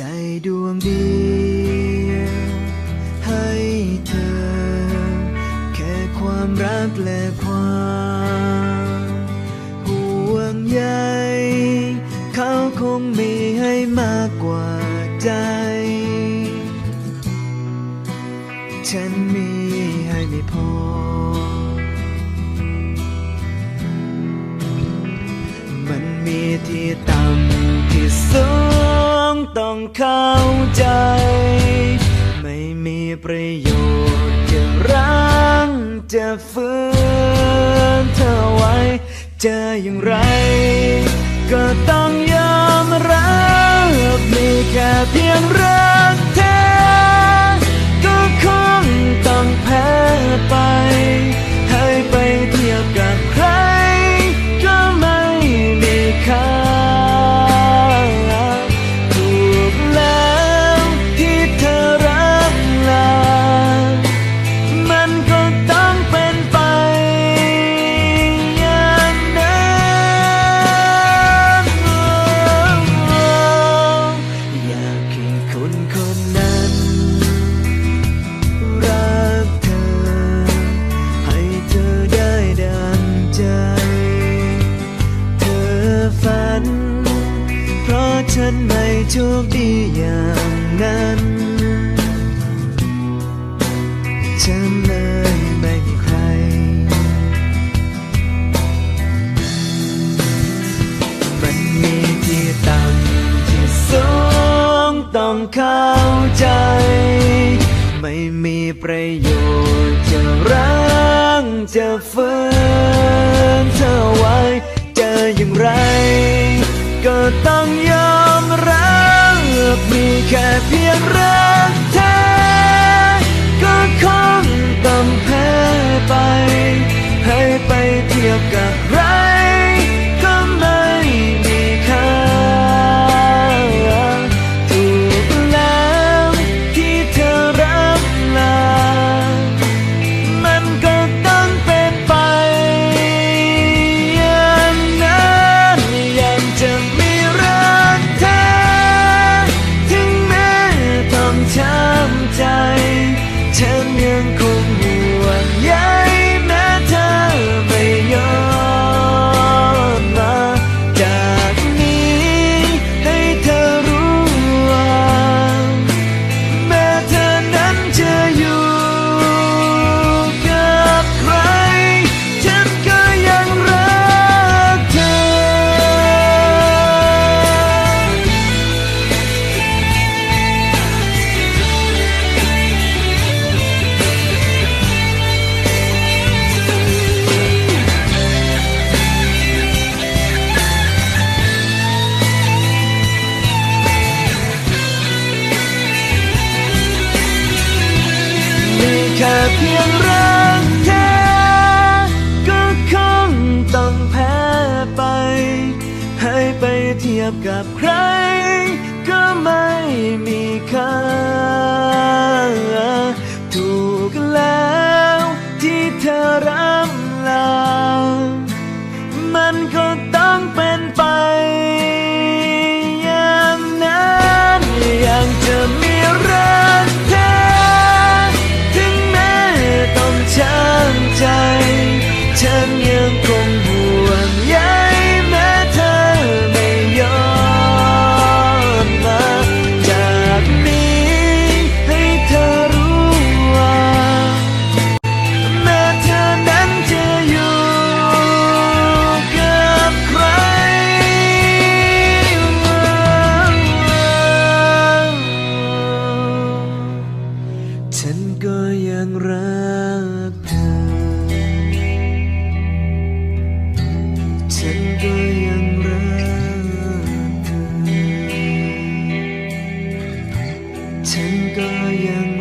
ใจดวงเดียวให้เธอ แค่ความรักและความห่วงใยเขาคงมีให้มากกว่าใจ ฉันมีให้ไม่พอ มันมีที่ต่ำที่สูงต้อง เข้าใจ ไม่มีประโยชน์จะรั้งจะฝืนเธอไว้จะอย่างไร ก็ต้องยอมรับมีแค่เพียงรั เพราะฉันไม่โชคดีอย่างนั้น ฉันเลยไม่มีใคร มันมีที่ต่ำที่สูงต้องเข้าใจ ไม่มีประโยชน์จะรังจะฝืนเธอไว้จะ อย่างไร ก็ต้องยอมรับมีแค่เพียงรักแท้ก็คงต้องแพ้ไป ให้ไปเทียบกับใครก็ เพียงรักแท้ก็คงต้องแพ้ไป ให้ไปเทียบกับ 个眼